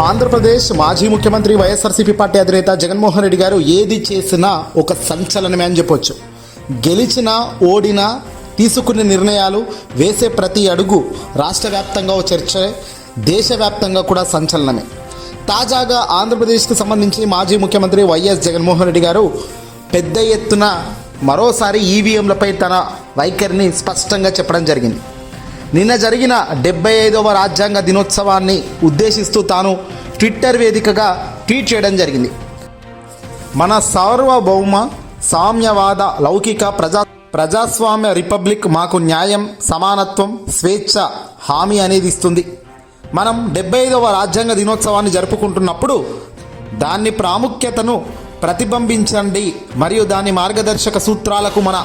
ఆంధ్రప్రదేశ్ మాజీ ముఖ్యమంత్రి వైఎస్ఆర్సీపీ పార్టీ అధినేత జగన్మోహన్ రెడ్డి గారు ఏది చేసినా ఒక సంచలనమే అని చెప్పొచ్చు. గెలిచినా ఓడినా తీసుకునే నిర్ణయాలు వేసే ప్రతి అడుగు రాష్ట్ర వ్యాప్తంగా ఓ చర్చ దేశవ్యాప్తంగా కూడా సంచలనమే. తాజాగా ఆంధ్రప్రదేశ్కి సంబంధించి మాజీ ముఖ్యమంత్రి వైఎస్ జగన్మోహన్ రెడ్డి గారు పెద్ద ఎత్తున మరోసారి ఈవీఎంలపై తన వైఖరిని స్పష్టంగా చెప్పడం జరిగింది. నిన్న జరిగిన డెబ్బై ఐదవ రాజ్యాంగ దినోత్సవాన్ని ఉద్దేశిస్తూ తాను ట్విట్టర్ వేదికగా ట్వీట్ చేయడం జరిగింది. మన సార్వభౌమ సామ్యవాద లౌకిక ప్రజా ప్రజాస్వామ్య రిపబ్లిక్ మాకు న్యాయం సమానత్వం స్వేచ్ఛ హామీ అనేది ఇస్తుంది. మనం డెబ్బై ఐదవ రాజ్యాంగ దినోత్సవాన్ని జరుపుకుంటున్నప్పుడు దాన్ని ప్రాముఖ్యతను ప్రతిబింబించండి మరియు దాని మార్గదర్శక సూత్రాలకు మన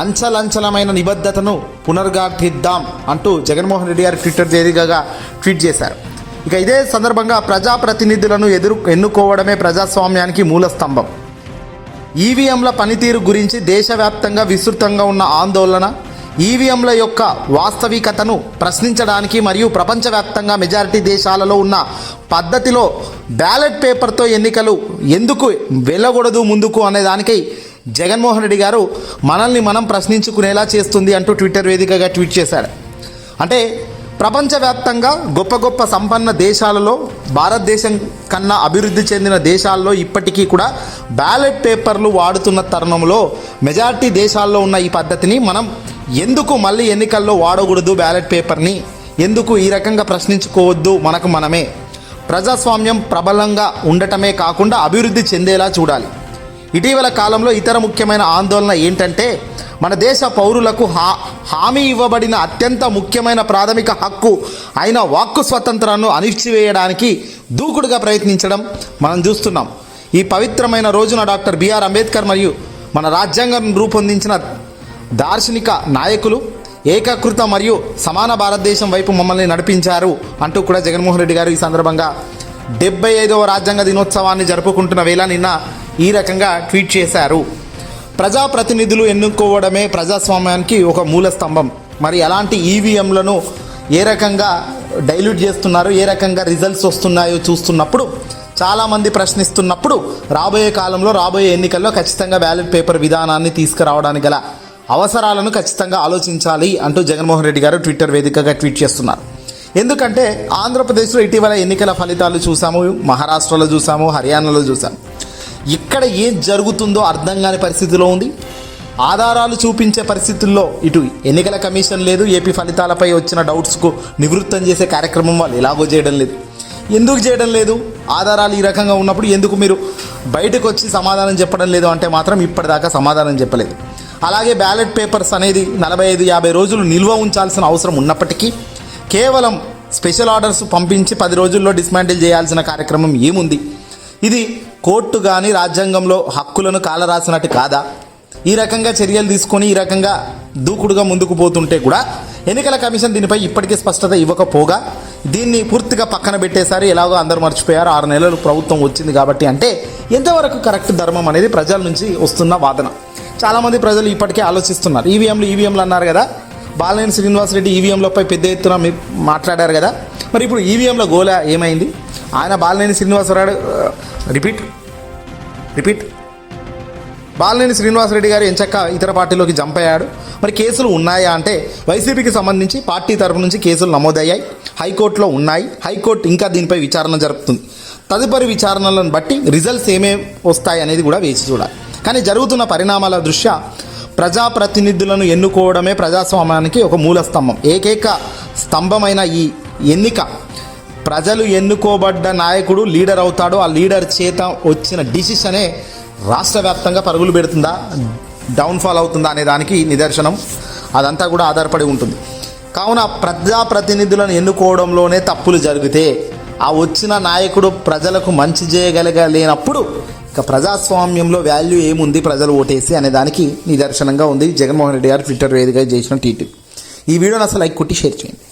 అంచలంచలమైన నిబద్ధతను పునర్గాఠిద్దాం అంటూ జగన్మోహన్ రెడ్డి గారు ట్విట్టర్ వేదికగా ట్వీట్ చేశారు. ఇక ఇదే సందర్భంగా ప్రజాప్రతినిధులను ఎదురు ఎన్నుకోవడమే ప్రజాస్వామ్యానికి మూల స్తంభం. ఈవీఎంల పనితీరు గురించి దేశవ్యాప్తంగా విస్తృతంగా ఉన్న ఆందోళన ఈవీఎంల యొక్క వాస్తవికతను ప్రశ్నించడానికి మరియు ప్రపంచవ్యాప్తంగా మెజారిటీ దేశాలలో ఉన్న పద్ధతిలో బ్యాలెట్ పేపర్తో ఎన్నికలు ఎందుకు వెళ్ళకూడదు ముందుకు అనే దానికై జగన్మోహన్ రెడ్డి గారు మనల్ని మనం ప్రశ్నించుకునేలా చేస్తుంది అంటూ ట్విట్టర్ వేదికగా ట్వీట్ చేశాడు. అంటే ప్రపంచవ్యాప్తంగా గొప్ప గొప్ప సంపన్న దేశాలలో భారతదేశం కన్నా అభివృద్ధి చెందిన దేశాల్లో ఇప్పటికీ కూడా బ్యాలెట్ పేపర్లు వాడుతున్న తరుణంలో మెజారిటీ దేశాల్లో ఉన్న ఈ పద్ధతిని మనం ఎందుకు మళ్ళీ ఎన్నికల్లో వాడకూడదు బ్యాలెట్ పేపర్ని? ఎందుకు ఈ రకంగా ప్రశ్నించుకోవద్దు మనకు మనమే? ప్రజాస్వామ్యం ప్రబలంగా ఉండటమే కాకుండా అభివృద్ధి చెందేలా చూడాలి. ఇటీవల కాలంలో ఇతర ముఖ్యమైన ఆందోళన ఏంటంటే మన దేశ పౌరులకు హా హామీ ఇవ్వబడిన అత్యంత ముఖ్యమైన ప్రాథమిక హక్కు అయిన వాక్కు స్వతంత్రాన్ని అణిచివేయడానికి దూకుడుగా ప్రయత్నించడం మనం చూస్తున్నాం. ఈ పవిత్రమైన రోజున డాక్టర్ బిఆర్ అంబేద్కర్ మరియు మన రాజ్యాంగం రూపొందించిన దార్శనిక నాయకులు ఏకకృత మరియు సమాన భారతదేశం వైపు మమ్మల్ని నడిపించారు అంటూ కూడా జగన్మోహన్ రెడ్డి గారు ఈ సందర్భంగా డెబ్బై ఐదవ రాజ్యాంగ దినోత్సవాన్ని జరుపుకుంటున్న వేళ నిన్న ఈ రకంగా ట్వీట్ చేశారు. ప్రజాప్రతినిధులు ఎన్నుకోవడమే ప్రజాస్వామ్యానికి ఒక మూల స్తంభం. మరి అలాంటి ఈవీఎంలను ఏ రకంగా డైల్యూట్ చేస్తున్నారు ఏ రకంగా రిజల్ట్స్ వస్తున్నాయో చూస్తున్నప్పుడు చాలామంది ప్రశ్నిస్తున్నప్పుడు రాబోయే కాలంలో రాబోయే ఎన్నికల్లో ఖచ్చితంగా బ్యాలెట్ పేపర్ విధానాన్ని తీసుకురావడానికి గల అవసరాలను ఖచ్చితంగా ఆలోచించాలి అంటూ జగన్మోహన్ రెడ్డి గారు ట్విట్టర్ వేదికగా ట్వీట్ చేస్తున్నారు. ఎందుకంటే ఆంధ్రప్రదేశ్లో ఇటీవల ఎన్నికల ఫలితాలు చూసాము మహారాష్ట్రలో చూసాము హర్యానాలో చూసాము. ఇక్కడ ఏం జరుగుతుందో అర్థం కాని పరిస్థితిలో ఉంది. ఆధారాలు చూపించే పరిస్థితుల్లో ఇటు ఎన్నికల కమిషన్ లేదు ఏపీ ఫలితాలపై వచ్చిన డౌట్స్కు నివృత్తం చేసే కార్యక్రమం వాళ్ళు ఎలాగో చేయడం లేదు. ఎందుకు చేయడం లేదు? ఆధారాలు ఈ రకంగా ఉన్నప్పుడు ఎందుకు మీరు బయటకు వచ్చి సమాధానం చెప్పడం లేదు అంటే మాత్రం ఇప్పటిదాకా సమాధానం చెప్పలేదు. అలాగే బ్యాలెట్ పేపర్స్ అనేది నలభై ఐదు యాభై రోజులు నిల్వ ఉంచాల్సిన అవసరం ఉన్నప్పటికీ కేవలం స్పెషల్ ఆర్డర్స్ పంపించి పది రోజుల్లో డిస్మాంటిల్ చేయాల్సిన కార్యక్రమం ఏముంది? ఇది కోర్టు కానీ రాజ్యాంగంలో హక్కులను కాలరాసినట్టు కాదా? ఈ రకంగా చర్యలు తీసుకొని ఈ రకంగా దూకుడుగా ముందుకు పోతుంటే కూడా ఎన్నికల కమిషన్ దీనిపై ఇప్పటికీ స్పష్టత ఇవ్వకపోగా దీన్ని పూర్తిగా పక్కన పెట్టేసారి ఎలాగో అందరూ మర్చిపోయారు. ఆరు నెలలు ప్రభుత్వం వచ్చింది కాబట్టి అంటే ఎంతవరకు కరెక్ట్ ధర్మం అనేది ప్రజల నుంచి వస్తున్న వాదన. చాలామంది ప్రజలు ఇప్పటికే ఆలోచిస్తున్నారు. ఈవీఎంలు ఈవీఎంలు అన్నారు కదా. బాలనేని శ్రీనివాసరెడ్డి ఈవీఎంలపై పెద్ద ఎత్తున మాట్లాడారు కదా. మరి ఇప్పుడు ఈవీఎంల గోల ఏమైంది? ఆయన బాలినేని శ్రీనివాసరావు రిపీట్ రిపీట్ బాలినేని శ్రీనివాసరెడ్డి గారు ఎంచక్క ఇతర పార్టీలోకి జంప్ అయ్యాడు. మరి కేసులు ఉన్నాయా అంటే వైసీపీకి సంబంధించి పార్టీ తరపు నుంచి కేసులు నమోదయ్యాయి. హైకోర్టులో ఉన్నాయి. హైకోర్టు ఇంకా దీనిపై విచారణ జరుపుతుంది. తదుపరి విచారణలను బట్టి రిజల్ట్స్ ఏమేమి వస్తాయి అనేది కూడా వేచి చూడాలి. కానీ జరుగుతున్న పరిణామాల దృష్ట్యా ప్రజాప్రతినిధులను ఎన్నుకోవడమే ప్రజాస్వామ్యానికి ఒక మూల స్తంభం ఏకైక స్తంభమైన ఈ ఎన్నిక. ప్రజలు ఎన్నుకోబడ్డ నాయకుడు లీడర్ అవుతాడు ఆ లీడర్ చేత వచ్చిన డిసిషనే రాష్ట్ర వ్యాప్తంగా పరుగులు పెడుతుందా డౌన్ఫాల్ అవుతుందా అనే దానికి నిదర్శనం. అదంతా కూడా ఆధారపడి ఉంటుంది. కావున ప్రజాప్రతినిధులను ఎన్నుకోవడంలోనే తప్పులు జరిగితే ఆ వచ్చిన నాయకుడు ప్రజలకు మంచి చేయగలగలేనప్పుడు ఇక ప్రజాస్వామ్యంలో వాల్యూ ఏముంది ప్రజలు ఓటేసి అనే దానికి నిదర్శనంగా ఉంది జగన్మోహన్ రెడ్డి గారు ట్విట్టర్ వేదికగా చేసిన ట్వీట్. ఈ వీడియోని అసలు లైక్ కొట్టి షేర్ చేయండి.